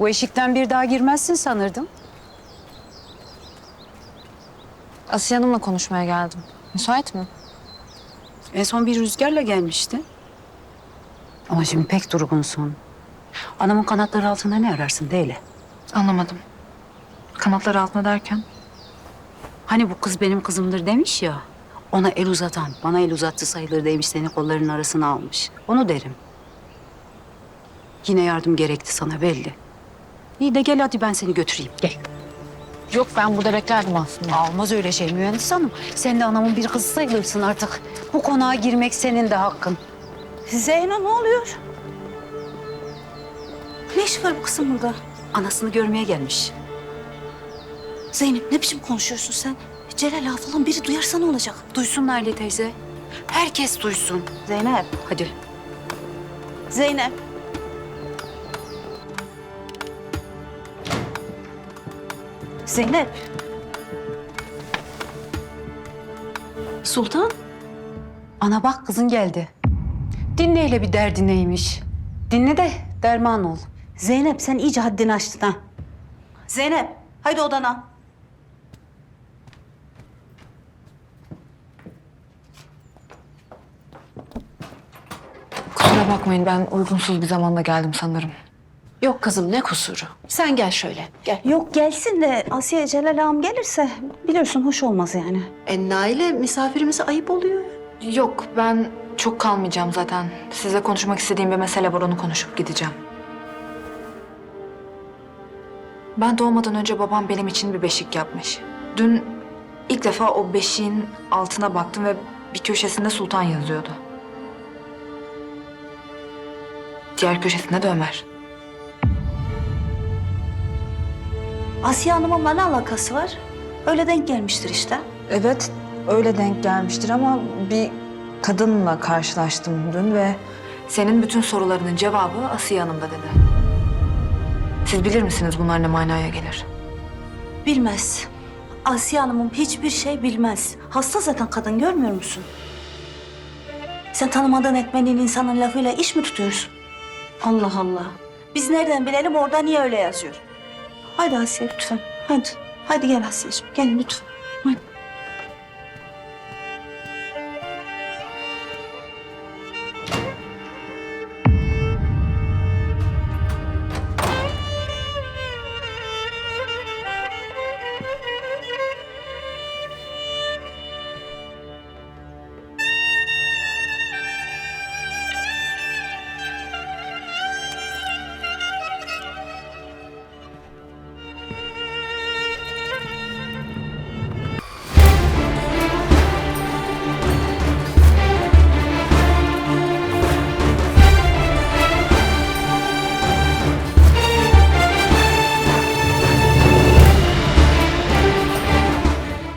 Bu eşikten bir daha girmezsin sanırdım. Asiye Hanım'la konuşmaya geldim. Müsait mi? En son bir rüzgarla gelmişti. Ama şimdi pek durgunsun. Anamın kanatları altında ne ararsın değil mi? Anlamadım. Kanatlar altına derken? Hani bu kız benim kızımdır demiş ya. Ona el uzatan, bana el uzattı sayılır demiş seni kollarının arasına almış. Onu derim. Yine yardım gerekti sana belli. İyi de gel hadi ben seni götüreyim. Gel. Yok ben burada beklerdim aslında. Olmaz öyle şey mühendis hanım. Sen de anamın bir kızı sayılırsın artık. Bu konağa girmek senin de hakkın. Zeyno ne oluyor? Ne iş var bu kızın burada? Anasını görmeye gelmiş. Zeynep ne biçim konuşuyorsun sen? Celal ağa falan biri duyarsa ne olacak? Duysun Naile teyze. Herkes duysun. Zeynep. Hadi. Zeynep. Zeynep. Sultan. Ana bak kızın geldi. Dinle hele bir derdi neymiş. Dinle de derman ol. Zeynep sen iyice haddini aştın ha. Zeynep haydi odana. Kusura bakmayın ben uygunsuz bir zamanda geldim sanırım. Yok kızım ne kusuru. Sen gel şöyle. Gel. Yok gelsin de Asiye Celal ağam gelirse biliyorsun hoş olmaz yani. E, Naile misafirimize ayıp oluyor. Yok ben çok kalmayacağım zaten. Size konuşmak istediğim bir mesele var onu konuşup gideceğim. Ben doğmadan önce babam benim için bir beşik yapmış. Dün ilk defa o beşiğin altına baktım ve bir köşesinde Sultan yazıyordu. Diğer köşesinde de Ömer. Asiye Hanım'ın ne alakası var? Öyle denk gelmiştir işte. Evet, öyle denk gelmiştir ama bir kadınla karşılaştım dün ve... Senin bütün sorularının cevabı Asiye Hanım'da dedi. Siz bilir misiniz bunlar ne manaya gelir? Bilmez. Asiye Hanım'ın hiçbir şey bilmez. Hasta zaten kadın görmüyor musun? Sen tanımadığın etmenin insanın lafıyla iş mi tutuyorsun? Allah Allah. Biz nereden bilelim orada niye öyle yazıyor? Hadi Asiye lütfen. Hadi. Hadi gel Asiyeciğim. Gel lütfen. Hadi.